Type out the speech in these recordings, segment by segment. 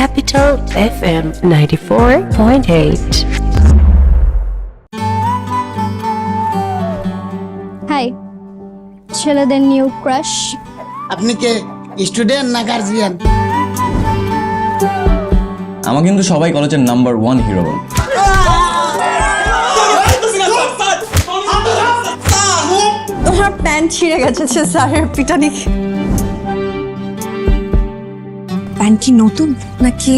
Capital FM 94.8. Hi ছেলেদের new crush আপনি কে? স্টুডেন্ট না গার্জিয়ান আমার কিন্তু সবাই কলেজের নাম্বার ওয়ান হিরো বল। তোমার প্যান্ট ছিঁড়ে গেছে সে স্যারের পিটানি। প্যান্ট কি নতুন নাকি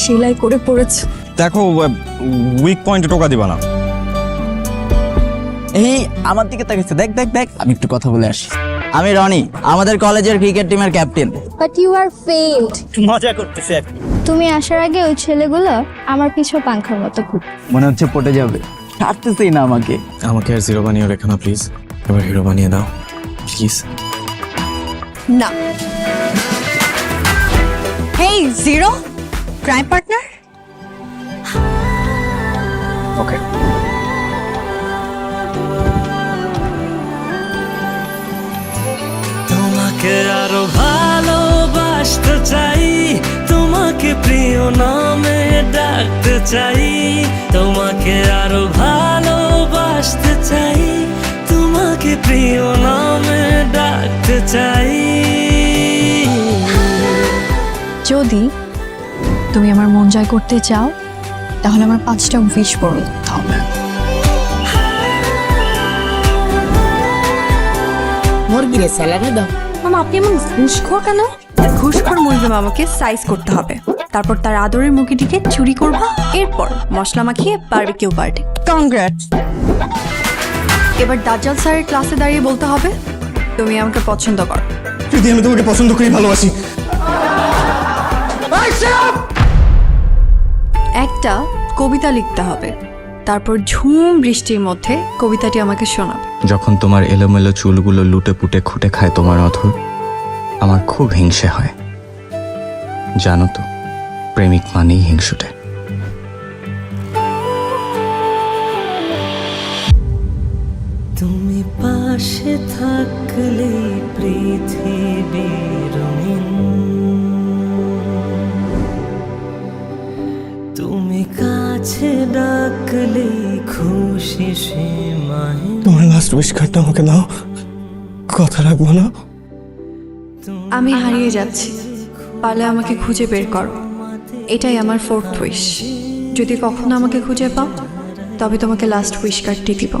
সেলাই করে পড়েছে? দেখো উইক পয়েন্টে টোকা দিবা না। এই আমার দিকে তাকাচ্ছে দেখ দেখ দেখ আমি একটু কথা বলে আসি। আমি রনি আমাদের কলেজের ক্রিকেট টিমের captain. But you are failed মজা করতেছে তুমি আসার আগে ওই ছেলেগুলো আমার পিছু পাংখার মতো খুব। মনে হচ্ছে পটে যাবে। ছাড়তেছেই না আমাকে। আমাকে আর জিরো বানিয়ে রেখো না প্লিজ এবার হিরো বানিয়ে দাও প্লিজ না। Hey zero crime partner okay তোমাকে আরও ভালোবাসতে চাই তোমাকে প্রিয় নামে ডাকতে চাই তোমাকে আরও ভালোবাসতে চাই তোমাকে প্রিয় নামে ডাকতে চাই। যদি তুমি আমার মন জয় করতে চাও তাহলে আমার পাঁচটা উইশ পূরণ করতে হবে। মুরগিরে দাও। মামা আপনি এমন ঘুষখোর কেন? ঘুষখোর মুরগি মামাকে সাইজ করতে হবে। তারপর তার আদরের মুরগিটিকে চুরি করবা এরপর মশলা মাখিয়ে বারবিকিউ পার্টি কংগ্রেটস এবার দাজ্জাল স্যারের ক্লাসে দাঁড়িয়ে বলতে হবে তুমি আমাকে পছন্দ কর। যদি আমি তোমাকে পছন্দ করি ভালোবাসি। একটা কবিতা লিখতে হবে। তারপর ঝুম বৃষ্টির মধ্যে কবিতাটি আমাকে শোনাবে। যখন তোমার এলোমেলো চুলগুলো লুটে পুটে খুঁটে খায় তোমার অথর আমার খুব হিংসে হয়। জানো তো প্রেমিক মানেই হিংসুটে। তুমি পাশে থাকলে পৃথিবী তুমি কাছে ডাকলে খুশি সীমাহীন তোমার লাস্ট উইশ কার্ডটা আমাকে দাও কথা রাখব না। আমি হারিয়ে যাচ্ছি। পারলে আমাকে খুঁজে বের করো। এটাই আমার ফোর্থ উইশ যদি কখনো আমাকে খুঁজে পাও তবে তোমাকে লাস্ট উইশ কার্ডটি দিব।